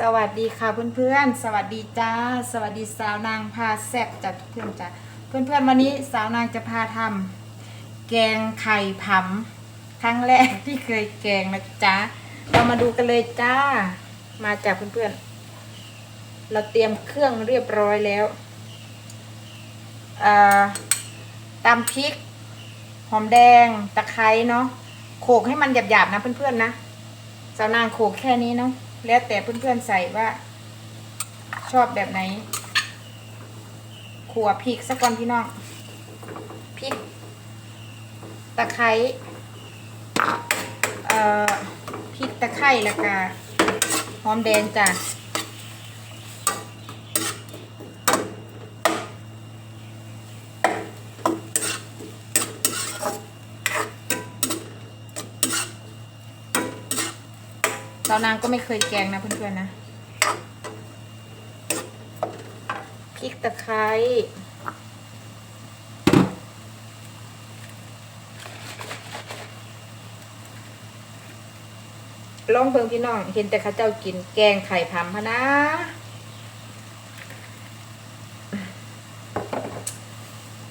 สวัสดีค่ะเพื่อนๆ สวัสดีจ้า สวัสดีสาวนางพาแซ่บจัดเพื่อนจ้าเพื่อนๆวันนี้สาวนางจะพาทำแกงไข่ผำครั้งแรกที่เคยแกงนะจ๊ะเรามาดูกันเลยจ้า มาจากเพื่อนๆ เราเตรียมเครื่องเรียบร้อยแล้วอ่าตำพริก หอมแดงตะไคร้เนาะโขลกให้มันหยาบๆนะเพื่อนๆนะสาวนางโขลกแค่นี้เนาะ แล้วแต่เพื่อนๆใส่ว่า ชอบแบบไหนขัวพริกสักก่อนพี่น้องพริก ตะไคร้เอ่อพริกตะไคร้แล้วก็หอมแดงจ้ะาวนางก็ไม่เคยแกงนะเพื่อนๆนะพริกตะไคร้ลองเบิ่งพี่น้อง เห็นแต่ข้าเจ้ากินแกงไข่พำพะนะ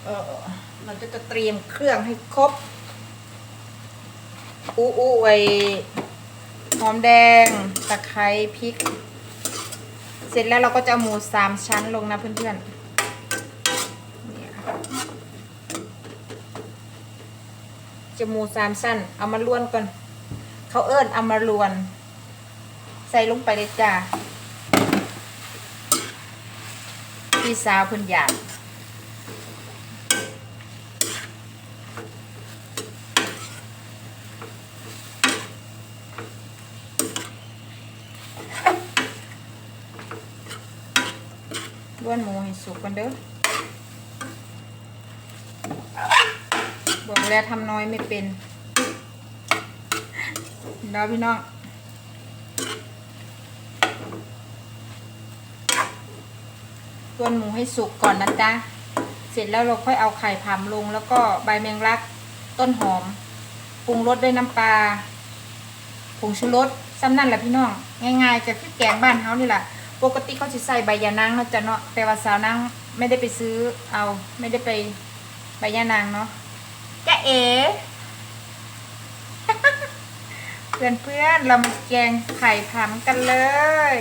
เออเราจะจะเตรียมเครื่องให้ครบอู้อู้ไอ หอมแดง ตะไคร้พริก เสร็จแล้วเราก็จะหมูสามชั้นลงนะเพื่อนๆเนี่ยจะหมูสามชั้น เอามาล้วนก่อน เขาเอิ้นเอามาล้วน ใส่ลงไปเลยจ้า พี่สาวเพิ่นอยาก ล้วนหมูให้สุกกันเด้อบอกแล้วทำน้อยไม่เป็นดี๋ยวพี่น้องล้วนหมูให้สุกก่อนนะจ๊ะ เสร็จแล้วเราค่อยเอาไข่ผำลง แล้วก็ใบแมงลัก ต้นหอม ปรุงรสด้วยน้ำปลา ผงชูรส ซ้ำนั่นแหละพี่น้อง ง่ายๆจะคือแกงบ้านเฮานี่แหละปกติเขาจะใส่ใบยานางเนาะจ้ะเนาะแต่ว่าสาวนางไม่ได้ไปซื้อเอาไม่ได้ไปใบยานางเนาะจะเอ๋เพื่อนเพื่อนเรามาแกงไข่ผำกันเลย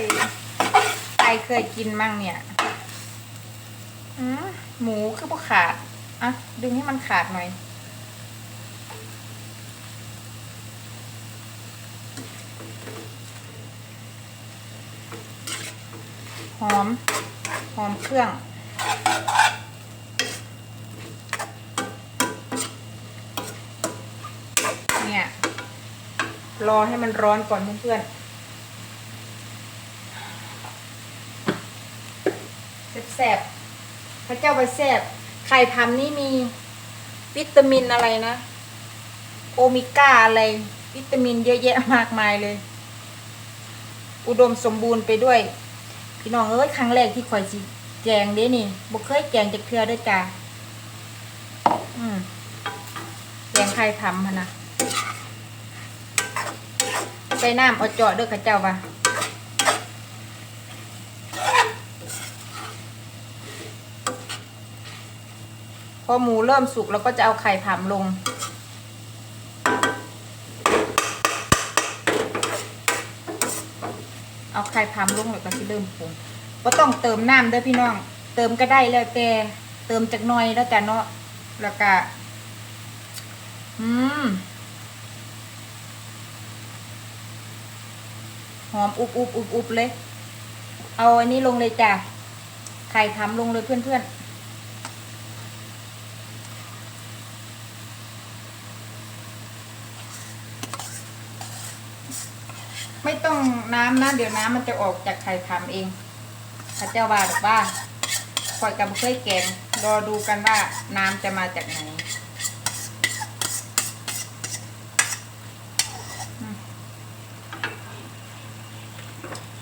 ใครเคยกินมั่งเนี่ยหมูคือพวกขาดอะดึงให้มันขาดหน่อย หอม หอมเครื่อง เนี่ย รอให้มันร้อนก่อนเพื่อนๆแซ่บๆพระเจ้าไปแซ่บไข่พำนี่มีวิตามินอะไรนะ โอเมก้าอะไร วิตามินเยอะแยะมากมายเลย อุดมสมบูรณ์ไปด้วย พี่น้องเอ้ยครั้งแรกที่ข่อยสิแกงเด้นี่บ่เคยแกงจากเทือเด้วยจ้าอืมแกงไข่พำพะนะใส่น้ำเอาเจาะด้วยข้าเจ้าว่ะพอหมูเริ่มสุกเราก็จะเอาไข่ผำลง เอาไข่พามลงแล้วก็สิเริ่มปรุงก็ต้องเติมน้ำเด้อพี่น้อง เติมก็ได้แล้วแต่เติมจากน้อยแล้วแต่เนาะแล้วก็อืมหอมอุบอุบอุบอุบเลย เอาอันนี้ลงเลยจ้ะไข่พามลงเลยเพื่อนๆ ต้องน้ำนะเดี๋ยวน้ำมันจะออกจากไข่พำเองพระเจ้าว่าหรือว่าปล่อยกับเคยแกงรอดูกันว่าน้ำจะมาจากไหน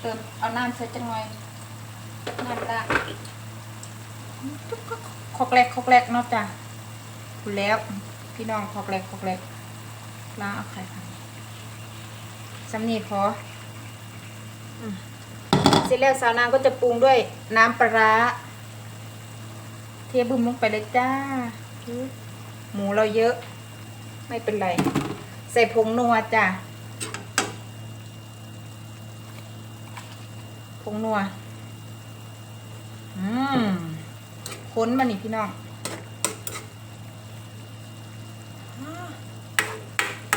เติมเอาน้ำใส่จังหน่อยน้ำละคอกแรกคอกแรกเนาะจ้ะคุณแล้ว พี่น้องคอกแรกคอกแรกล้างเอาไข่พำสำนีพอ อืมสร็จแล้วสาวนางก็จะปรุงด้วยน้ำปลาร้าเทบึมลงไปเลยจ้า หมูเราเยอะ ไม่เป็นไร ใส่ผงนัวจ้ะผงนัว อืมค้นมานี่พี่น้อง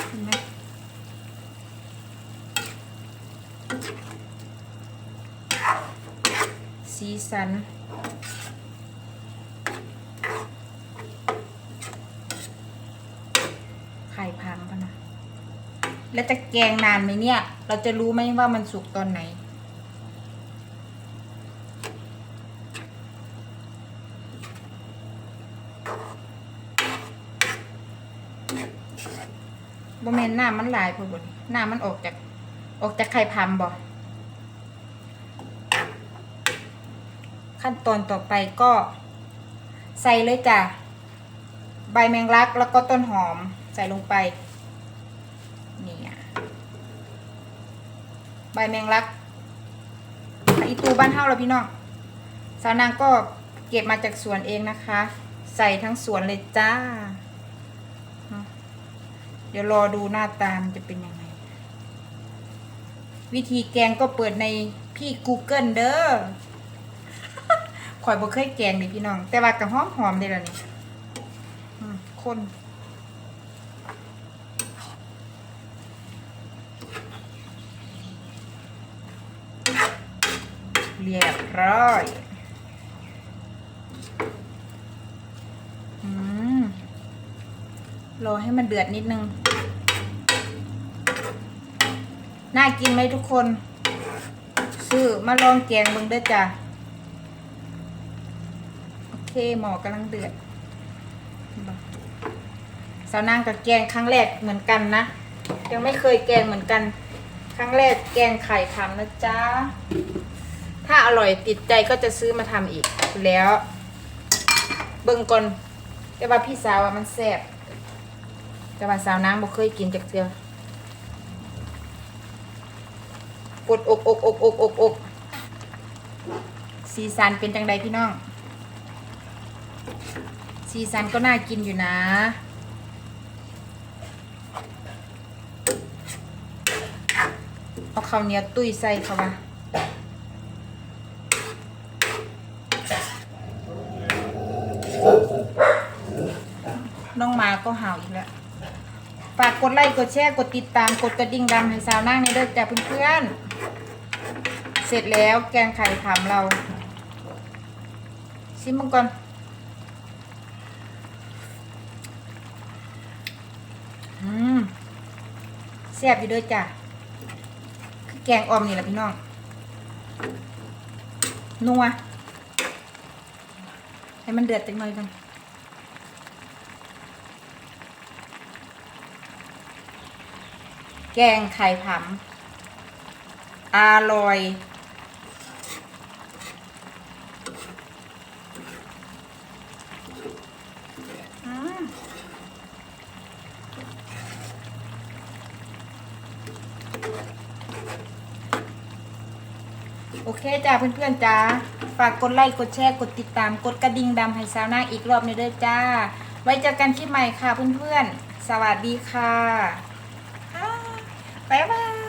เห็นไหม สีสัน ไข่พังปะนะ แล้วจะแกงนานไหมเนี่ย เราจะรู้ไหมว่ามันสุกตอนไหน บ่แม่นน้ำมันหลายพอบ่นี่น้ำมันออกจาก ออกจากไข่พัมบ่ ขั้นตอนต่อไปก็ใส่เลยจ้ะ ใบแมงลักแล้วก็ต้นหอมใส่ลงไปนี่อะใบแมงลักอีตูบ้านเฮาแล้วพี่น้องสาวนางก็เก็บมาจากสวนเองนะคะ ใส่ทั้งสวนเลยจ้า เดี๋ยวรอดูหน้าตามจะเป็นยังไง วิธีแกงก็เปิดในพี่ Google เด้อ ข่อยบ่เคยแกงนี่พี่น้อง แต่ว่ากระหอมหอมเลยล่ะนี่คนเรียบร้อยรอให้มันเดือดนิดนึง น่ากินไหมทุกคน ซื้อมาลองแกงมึงด้อจ้ะ เคหมอกำลังเดือดสาวนางกับแกงครั้งแรกเหมือนกันนะ ยังไม่เคยแกงเหมือนกัน ครั้งแรกแกงไข่ทำนะจ๊ะ ถ้าอร่อยติดใจก็จะซื้อมาทำอีกแล้ว เบิ่งก่อนแต่ว่าพี่สาวมันแซ่บแต่ว่าสาวนางบ่เคยกินจากเทือกดอกอกอกอกอกอกสีสันเป็นจังใดพี่น้อง สีสันก็น่ากินอยู่นะ เอาข้าวเหนียวตุ้ยใส่เข้ามาน้องมาก็เห่าอีกแล้ว ฝากกดไลค์ กดแชร์ กดติดตาม กดกระดิ่งดำให้สาวนั่งในเด้อจ้ะเพื่อนๆ เสร็จแล้วแกงไข่ผำเรา ชิมมันก่อ อืมแซ่บอยู่เด้วยจ้ะคือแกงออมนี่แหละพี่น้องนัวให้มันเดือดจังหน่อยกันแกงไข่ผำอร่อย เคจ้าเพื่อนๆจ้าฝากกดไลค์กดแชร์กดติดตามกดกระดิ่งดำให้สาวหน้าอีกรอบหนึงเด้อจ้า ไว้เจอกันคลิปใหม่ค่ะเพื่อนๆ สวัสดีค่ะบ๊ายบาย